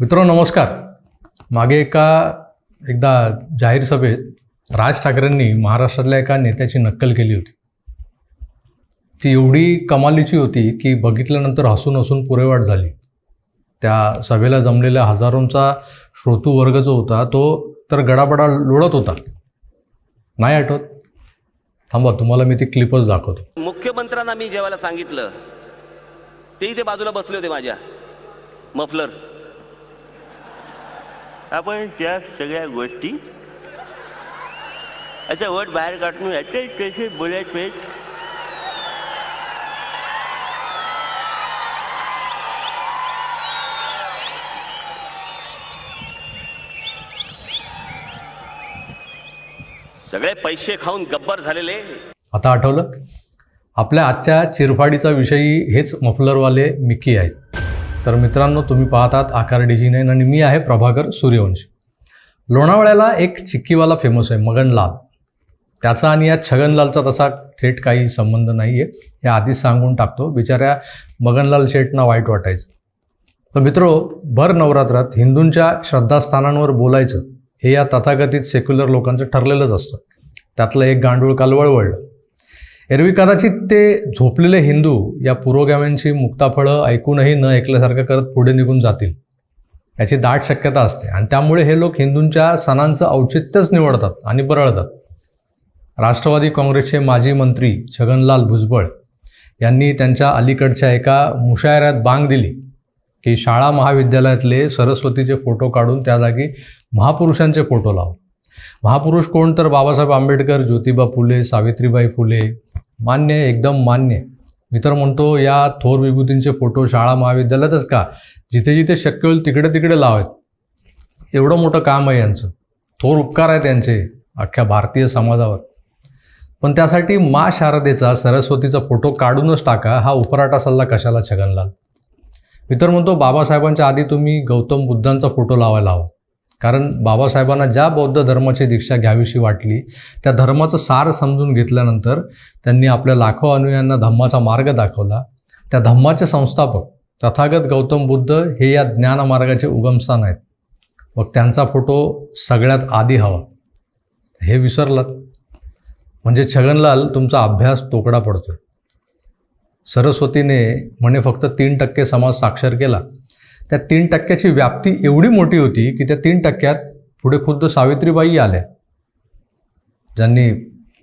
मित्रो नमस्कार। मागे एका एकदा जाहीर सभेत राज ठाकरेंनी महाराष्ट्रातल्या एका नेत्याची नक्कल केली होती. ती एवढी कमालीची होती की बघितल्यानंतर हसून हसून पुरेवाट झाली. त्या सभेला जमलेल्या हजारोंचा श्रोतू वर्ग जो होता तो तर गडाबडा लोळत होता. नाही आठवत? थांबा तुम्हाला मी ती क्लिपच दाखवतो. मुख्यमंत्र्यांना मी जेवायला सांगितलं ते इथे बाजूला बसले होते माझ्या. मफलर आपण त्या सगळ्या गोष्टी असं वट बाहेर काढून याचे तसे बोलायचे सगळे पैसे खाऊन गब्बर झालेले. आता आठवलं? आपल्या आजच्या चिरफाडीचा विषयी हेच मफलरवाले मिकी आहेत. तर मित्रांनो तुम्ही पाहतात आकार डिजिनेन आणि मी आहे प्रभाकर सूर्यवंशी. लोणावळ्याला एक चिक्कीवाला फेमस आहे मगनलाल. त्याचा आणि या छगनलालचा तसा थेट काही संबंध नाही आहे हे आधीच सांगून टाकतो. बिचाऱ्या मगनलाल शेठना वाईट वाटायचं. तर मित्रो भर नवरात्रात हिंदूंच्या श्रद्धास्थानांवर बोलायचं हे या तथाकथित सेक्युलर लोकांचं ठरलेलंच असतं. त्यातलं एक गांडूळ काल वळवळलं एरवी कदाचित ते झोपलेले हिंदू या पुरोगाम्यांची मुक्ताफळं ऐकूनही न ऐकल्यासारखं करत पुढे निघून जातील. याची दाट शक्यता असते. आणि त्यामुळे हे लोक हिंदूंच्या सणांचं औचित्यच निवडतात आणि बरळतात राष्ट्रवादी काँग्रेसचे माजी मंत्री छगनलाल भुजबळ यांनी त्यांच्या अलीकडच्या एका मुशायऱ्यात बांग दिली की शाळा महाविद्यालयातले सरस्वतीचे फोटो काढून त्या जागी महापुरुषांचे फोटो लाव. महापुरुष कोण? तर बाबासाहेब आंबेडकर ज्योतिबा फुले सावित्रीबाई फुले मान्य आहे, एकदम मान्य मी तर म्हणतो या थोर विभूतींचे फोटो शाळा महाविद्यालयातच का? जिथे जिथे शक्य होईल तिकडे तिकडे लावायत एवढं मोठं काम आहे यांचं. थोर उपकार आहे त्यांचे अख्ख्या भारतीय समाजावर. पण त्यासाठी मा शारदेचा सरस्वतीचा फोटो काढूनच टाका हा उपराटा सल्ला कशाला छगनलाल? मी तर म्हणतो बाबासाहेबांच्या आधी तुम्ही गौतम बुद्धांचा फोटो लावायला हवा. कारण बाबासाहेबांना ज्या बौद्ध धर्माची दीक्षा घ्यावीशी वाटली त्या धर्माचं सार समजून घेतल्यानंतर त्यांनी आपल्या लाखो अनुयांना धम्माचा मार्ग दाखवला. त्या धम्माचे संस्थापक तथागत गौतम बुद्ध हे या ज्ञानमार्गाचे उगमस्थान आहेत. मग त्यांचा फोटो सगळ्यात आधी हवा. हे विसरलात. म्हणजे छगनलाल तुमचा अभ्यास तोकडा पडतोय. सरस्वतीने म्हणे फक्त तीन टक्के समाज साक्षर केला. त्या तीन टक्क्याची व्याप्ती एवढी मोठी होती की त्या तीन टक्क्यात पुढे खुद्द सावित्रीबाई आल्या. ज्यांनी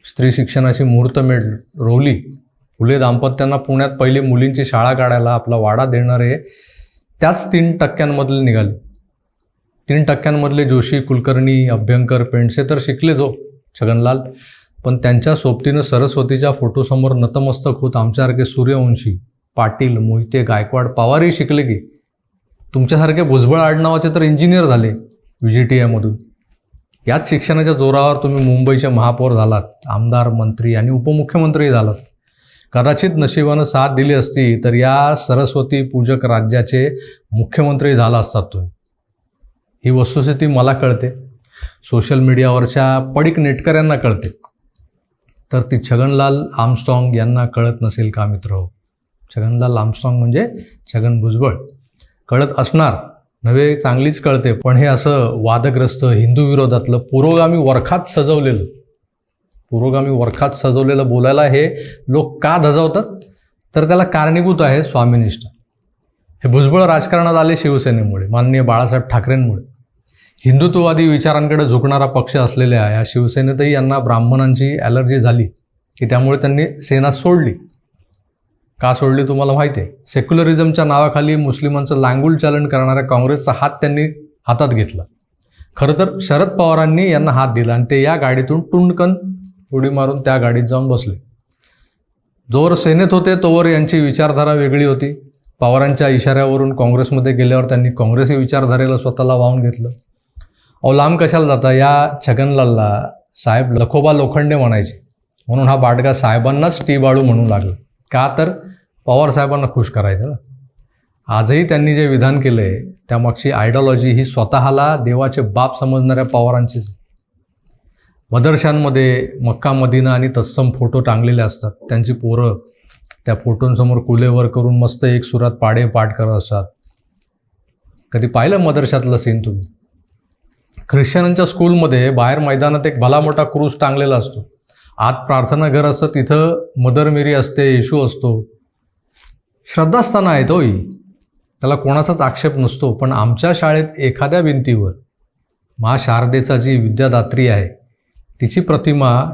स्त्री शिक्षणाची मुहूर्तमेढ रोवली. फुले दाम्पत्यांना पुण्यात पहिले मुलींची शाळा काढायला आपला वाडा देणारे त्याच तीन टक्क्यांमधले निघाले. तीन टक्क्यांमधले जोशी कुलकर्णी अभ्यंकर पेंडसे तर शिकले जो छगनलाल. पण त्यांच्या सोबतीनं सरस्वतीच्या फोटोसमोर नतमस्तक होत आमच्यासारखे सूर्यवंशी पाटील मोहिते गायकवाड पवारही शिकले की. तुमच्यासारखे भुजबळ आडनावाचे तर इंजिनियर झाले व्ही जी टी आयमधून याच शिक्षणाच्या जोरावर तुम्ही मुंबईचे महापौर झालात आमदार मंत्री आणि उपमुख्यमंत्री झालात. कदाचित नशिबानं साथ दिली असती तर या सरस्वती पूजक राज्याचे मुख्यमंत्री झाला असतात तुम्ही. ही वस्तुस्थिती मला कळते. सोशल मीडियावरच्या पडीक नेटकऱ्यांना कळते. तर ती छगनलाल आमस्ट्रॉंग यांना कळत नसेल का मित्र हो? छगनलाल आमस्ट्रॉंग म्हणजे छगन भुजबळ. कळत असणार. नव्हे चांगलीच कळते. पण हे असं वादग्रस्त हिंदू विरोधातलं पुरोगामी वरखात सजवलेलं पुरोगामी वरखात सजवलेलं बोलायला हे लोक का धजावतात? तर त्याला कारणीभूत आहे स्वामीनिष्ठ हे भुजबळ राजकारणात आले शिवसेनेमुळे माननीय बाळासाहेब ठाकरेंमुळे. हिंदुत्ववादी विचारांकडे झुकणारा पक्ष असलेल्या या शिवसेनेतही यांना ब्राह्मणांची ॲलर्जी झाली की त्यामुळे त्यांनी सेना सोडली. का सोडली तुम्हाला माहिती आहे? सेक्युलरिझमच्या नावाखाली मुस्लिमांचं लांगुल चालन करणाऱ्या काँग्रेसचा हात त्यांनी हातात घेतला. खरं तर शरद पवारांनी यांना हात दिला आणि ते या गाडीतून टुंडकन उडी मारून त्या गाडीत जाऊन बसले. जोवर सेनेत होते तोवर यांची विचारधारा वेगळी होती. पवारांच्या इशाऱ्यावरून काँग्रेसमध्ये गेल्यावर त्यांनी काँग्रेसी विचारधारेला स्वतःला वाहून घेतलं. अहो लांब कशाला जाता? या छगनलालला साहेब लखोबा लोखंडे म्हणायचे. म्हणून हा बाडगा साहेबांनाच टी बाळू म्हणू लागला. का तर? पवार साहेबांना खुश करायचं ना? आजही त्यांनी जे विधान केलं आहे त्यामागची आयडॉलॉजी ही स्वतःला देवाचे बाप समजणाऱ्या पवारांचीच मदरशांमध्ये मक्का मदिना आणि तत्सम फोटो टांगलेले असतात. त्यांची पोरं त्या फोटोंसमोर कुलेवर करून मस्त एक सुरात पाडे पाठ करत असतात. कधी पाहिलं मदरशातलं सीन तुम्ही? ख्रिश्चनांच्या स्कूलमध्ये बाहेर मैदानात एक भला मोठा क्रूज टांगलेला असतो. आत प्रार्थना घर असतं तिथं मदर मेरी असते येशू असतो. श्रद्धास्थानं आहेत हो ही त्याला कोणाचाच आक्षेप नसतो पण आमच्या शाळेत एखाद्या भिंतीवर महा शारदेचा जी विद्यादात्री आहे तिची प्रतिमा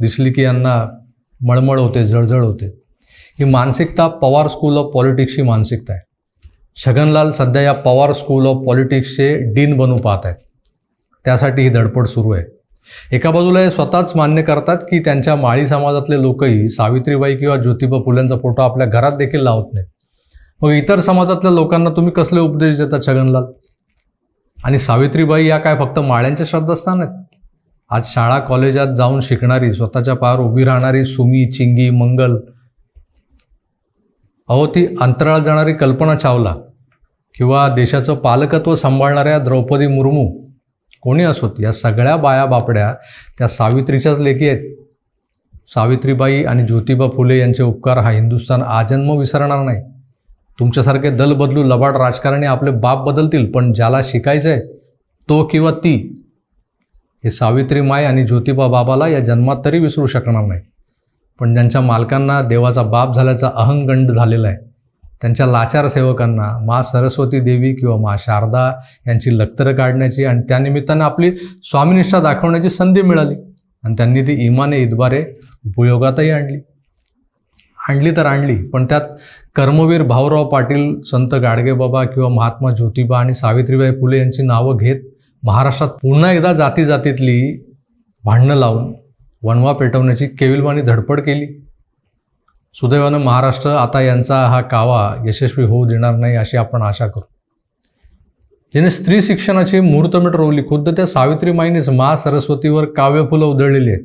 दिसली की यांना मळमळ होते जळजळ होते. ही मानसिकता पवार स्कूल ऑफ पॉलिटिक्सची मानसिकता आहे. छगनलाल सध्या या पवार स्कूल ऑफ पॉलिटिक्सचे डीन बनू पाहत आहेत. त्यासाठी ही धडपड सुरू आहे. एका बाजूला हे स्वतःच मान्य करतात की त्यांच्या माळी समाजातले लोकही सावित्रीबाई किंवा ज्योतिबा फुल्यांचा फोटो आपल्या घरात देखील लावत नाहीत. मग इतर समाजातल्या लोकांना तुम्ही कसले उपदेश देता छगनलाल? आणि सावित्रीबाई या काय फक्त माळ्यांच्या श्रद्धास्थान आहेत? आज शाळा कॉलेजात जाऊन शिकणारी स्वतःच्या पायावर उभी राहणारी सुमी चिंगी मंगल अहो ती अंतराळ जाणारी कल्पना चावला किंवा देशाचं पालकत्व सांभाळणाऱ्या द्रौपदी मुर्मू कोणी असोत? या सगळ्या बाया बापड्या त्या सावित्रीच्याच लेखी आहेत. सावित्रीबाई आणि ज्योतिबा फुले यांचे उपकार हा हिंदुस्थान आजन्म विसरणार नाही. तुमच्यासारखे दल बदलू लबाड राजकारणी आपले बाप बदलतील पण ज्याला शिकायचं आहे तो किंवा ती हे सावित्री माय आणि ज्योतिबा बाबाला या जन्मात तरी विसरू शकणार नाही. पण ज्यांच्या मालकांना देवाचा बाप झाल्याचा अहंगंड झालेला आहे. त्यांच्या लाचार सेवकांना मा सरस्वती देवी किंवा मा शारदा यांची लक्तरं काढण्याची आणि त्यानिमित्तानं आपली स्वामिनिष्ठा दाखवण्याची संधी मिळाली. आणि त्यांनी ती इमाने इतबारे उपयोगातही आणली. आणली तर आणली पण त्यात कर्मवीर भाऊराव पाटील संत गाडगेबाबा किंवा महात्मा ज्योतिबा आणि सावित्रीबाई फुले यांची नावं घेत महाराष्ट्रात पुन्हा एकदा जाती जातीतली भांडणं लावून वणवा पेटवण्याची केविलवाणी धडपड केली. सुदैवानं महाराष्ट्र आता यांचा हा कावा यशस्वी होऊ देणार नाही अशी आपण आशा करू. ज्याने स्त्री शिक्षणाची मुहूर्तमेढ रोवली खुद्द त्या सावित्रीमाईनेच मा सरस्वतीवर काव्यफुलं उधळलेली आहेत.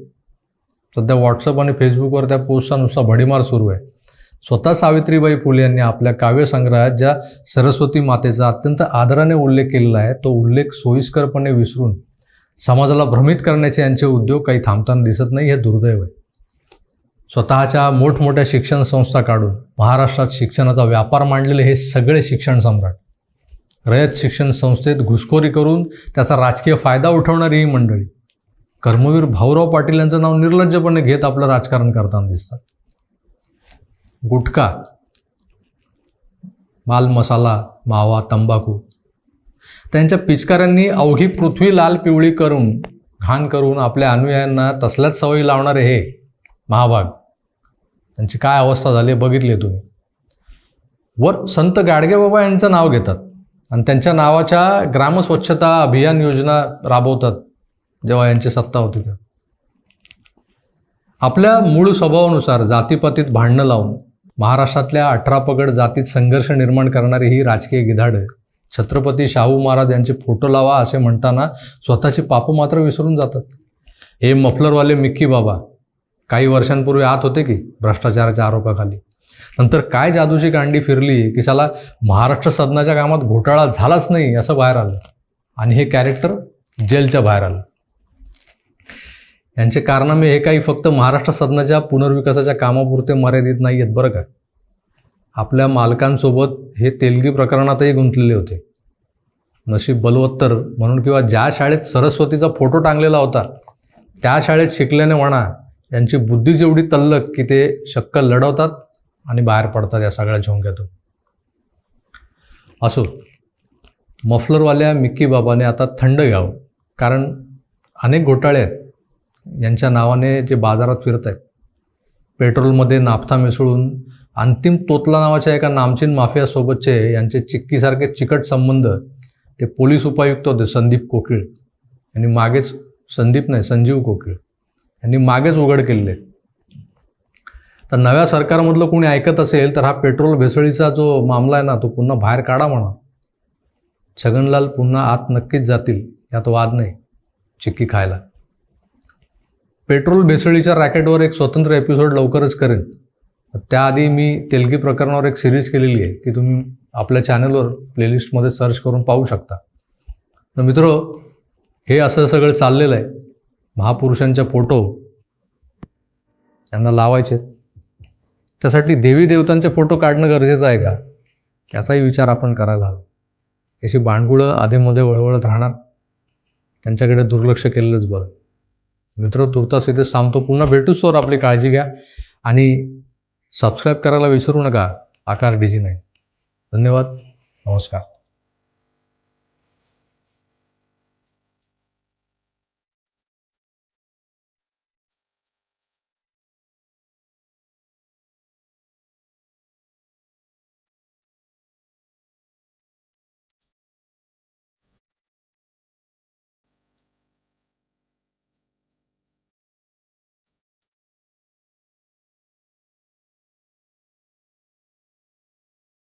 सध्या व्हॉट्सअप आणि फेसबुकवर त्या पोस्टचा नुसता भडीमार सुरू आहे. स्वतः सावित्रीबाई फुले यांनी आपल्या काव्यसंग्रहात ज्या सरस्वती मातेचा अत्यंत आदराने उल्लेख केलेला आहे तो उल्लेख सोयीस्करपणे विसरून समाजाला भ्रमित करण्याचे यांचे उद्योग काही थांबताना दिसत नाही हे दुर्दैव आहे. स्वतःच्या मोठमोठ्या शिक्षण संस्था काढून महाराष्ट्रात शिक्षणाचा व्यापार मांडलेले हे सगळे शिक्षण सम्राट. रयत शिक्षण संस्थेत घुसखोरी करून त्याचा राजकीय फायदा उठवणारी ही मंडळी. कर्मवीर भाऊराव पाटील यांचं नाव निर्लज्जपणे घेत आपलं राजकारण करताना दिसतात. गुटखा माल मसाला मावा तंबाखू. त्यांच्या पिचकाऱ्यांनी अवघी पृथ्वी लाल पिवळी करून घाण करून आपल्या अनुयायांना तसल्याच सवयी लावणारे हे महाभाग. त्यांची काय अवस्था झाली बघितली तुम्ही. वर संत गाडगेबाबा यांचं नाव घेतात. आणि त्यांच्या नावाच्या ग्रामस्वच्छता अभियान योजना राबवतात जेव्हा यांची सत्ता होती तेव्हा. आपल्या मूळ स्वभावानुसार जातीपातीत भांडणं लावून महाराष्ट्रातल्या अठरा पगड जातीत संघर्ष निर्माण करणारी ही राजकीय गिधाड छत्रपती शाहू महाराज यांचे फोटो लावा असे म्हणताना स्वतःची पापं मात्र विसरून जातात. हे मफलरवाले मिक्की बाबा काही वर्षांपूर्वी आत होते की भ्रष्टाचाराच्या आरोपाखाली. नंतर काय जादूची कांडी फिरली की त्याला महाराष्ट्र सदनाच्या कामात घोटाळा झालाच नाही असं बाहेर आलं. आणि हे कॅरेक्टर जेलच्या बाहेर आलं. यांचे कारनामे हे काही फक्त महाराष्ट्र सदनाच्या पुनर्विकासाच्या कामापुरते मर्यादित नाही आहेत बरं का. आपल्या मालकांसोबत हे तेलगी प्रकरणातही गुंतलेले होते. नशीब बलवत्तर म्हणून किंवा ज्या शाळेत सरस्वतीचा फोटो टांगलेला होता त्या शाळेत शिकल्याने म्हणा यांची बुद्धी जेवढी तल्लक की ते शक्क लढवतात आणि बाहेर पडतात या सगळ्या झोंक्यातून असो मफलरवाल्या मिक्की बाबाने आता थंड घ्यावं. कारण अनेक घोटाळे आहेत. यांच्या नावाने जे बाजारात फिरत आहेत. पेट्रोलमध्ये नाफ्था मिसळून अंतिम तोतला नावाच्या एका नामचीन माफियासोबतचे यांचे चिक्कीसारखे चिकट संबंध ते पोलीस उपायुक्त होते संदीप कोकिळ. आणि मागेच संदीप नाही संजीव कोकिळ. यांनी मागेच उघड केलेले तर नव्या सरकारमधलं कोणी ऐकत असेल तर हा पेट्रोल भेसळीचा जो मामला आहे ना तो पुन्हा बाहेर काढा म्हणा. छगनलाल पुन्हा आत नक्कीच जातील यात वाद नाही चिक्की खायला. पेट्रोल भेसळीच्या रॅकेटवर एक स्वतंत्र एपिसोड लवकरच करेन. त्याआधी मी तेलगी प्रकरणावर एक सिरीज केलेली आहे ती तुम्ही आपल्या चॅनलवर प्लेलिस्टमध्ये सर्च करून पाहू शकता. तर मित्र हे असं सगळं चाललेलं आहे. महापुरुषांच्या फोटो त्यांना लावायचे. त्यासाठी देवी देवतांचे फोटो काढणं गरजेचं आहे का? त्याचाही विचार आपण करायला हवा. याची बाणगुळं आधेमध्ये वळवळत राहणार. त्यांच्याकडे दुर्लक्ष केलेलंच बरं. मित्र तुर्तास इथे सांगतो पुन्हा भेटूच सर आपली काळजी घ्या. आणि सबस्क्राईब करायला विसरू नका आकार डिजी नाही धन्यवाद नमस्कार.